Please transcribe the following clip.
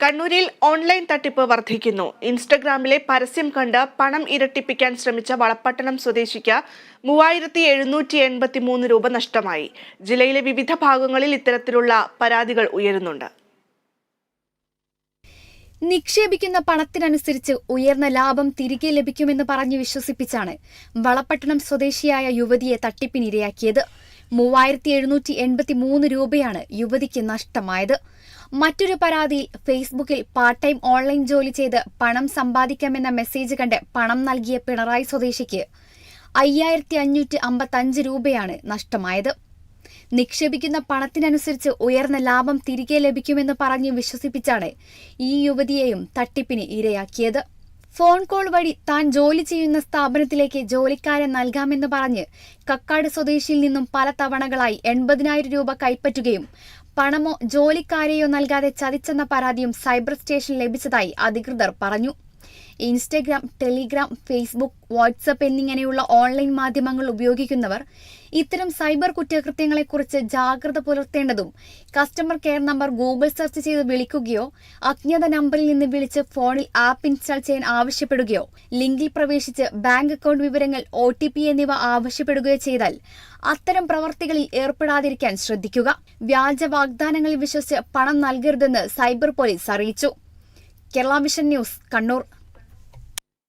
കണ്ണൂരിൽ ഓൺലൈൻ തട്ടിപ്പ് വർദ്ധിക്കുന്നു. ഇൻസ്റ്റഗ്രാമിലെ പരസ്യം കണ്ട് പണം ഇരട്ടിപ്പിക്കാൻ ശ്രമിച്ച വളപ്പട്ടണം സ്വദേശിക്ക് മൂവായിരത്തി എഴുന്നൂറ്റി എൺപത്തി മൂന്ന് രൂപ നഷ്ടമായി. ജില്ലയിലെ വിവിധ ഭാഗങ്ങളിൽ ഇത്തരത്തിലുള്ള പരാതികൾ ഉയരുന്നുണ്ട്. നിക്ഷേപിക്കുന്ന പണത്തിനനുസരിച്ച് ഉയർന്ന ലാഭം തിരികെ ലഭിക്കുമെന്ന് പറഞ്ഞ് വിശ്വസിപ്പിച്ചാണ് വളപ്പട്ടണം സ്വദേശിയായ യുവതിയെ തട്ടിപ്പിനിരയാക്കിയത്. മൂവായിരത്തി എഴുന്നൂറ്റി എൺപത്തി മൂന്ന് രൂപയാണ് യുവതിക്ക് നഷ്ടമായത്. മറ്റൊരു പരാതിയിൽ ഫേസ്ബുക്കിൽ പാർട്ട് ടൈം ഓൺലൈൻ ജോലി ചെയ്ത് പണം സമ്പാദിക്കാമെന്ന മെസ്സേജ് കണ്ട് പണം നൽകിയ പിണറായി സ്വദേശിക്ക് അയ്യായിരത്തി അഞ്ഞൂറ്റി അമ്പത്തഞ്ച് രൂപയാണ് നഷ്ടമായത്. നിക്ഷേപിക്കുന്ന പണത്തിനനുസരിച്ച് ഉയർന്ന ലാഭം തിരികെ ലഭിക്കുമെന്ന് പറഞ്ഞ് വിശ്വസിപ്പിച്ചാണ് ഈ യുവതിയെയും തട്ടിപ്പിന് ഇരയാക്കിയത്. ഫോൺ കോൾ വഴി താൻ ജോലി ചെയ്യുന്ന സ്ഥാപനത്തിലേക്ക് ജോലിക്കാരെ നൽകാമെന്ന് പറഞ്ഞ് കക്കാട് സ്വദേശിയിൽ നിന്നും പല തവണകളായി എൺപതിനായിരം രൂപ കൈപ്പറ്റുകയും പണമോ ജോലിക്കാരെയോ നൽകാതെ ചതിച്ചെന്ന പരാതിയും സൈബർ സ്റ്റേഷൻ ലഭിച്ചതായി അധികൃതർ പറഞ്ഞു. ഇൻസ്റ്റഗ്രാം ടെലിഗ്രാം ഫേസ്ബുക്ക് വാട്സപ്പ് എന്നിങ്ങനെയുള്ള ഓൺലൈൻ മാധ്യമങ്ങൾ ഉപയോഗിക്കുന്നവർ ഇത്തരം സൈബർ കുറ്റകൃത്യങ്ങളെക്കുറിച്ച് ജാഗ്രത പുലർത്തേണ്ടതും customer care number Google search ചെയ്ത് വിളിക്കുകയോ അജ്ഞാത നമ്പറിൽ നിന്ന് വിളിച്ച് ഫോണിൽ ആപ്പ് ഇൻസ്റ്റാൾ ചെയ്യാൻ ആവശ്യപ്പെടുകയോ ലിങ്കിൽ പ്രവേശിച്ച് ബാങ്ക് അക്കൗണ്ട് വിവരങ്ങൾ ഒ എന്നിവ ആവശ്യപ്പെടുകയോ ചെയ്താൽ അത്തരം പ്രവർത്തികളിൽ ഏർപ്പെടാതിരിക്കാൻ ശ്രദ്ധിക്കുക. വ്യാജ വാഗ്ദാനങ്ങളിൽ വിശ്വസിച്ച് പണം നൽകരുതെന്ന് സൈബർ പോലീസ് അറിയിച്ചു. Kerala mission news Kannur.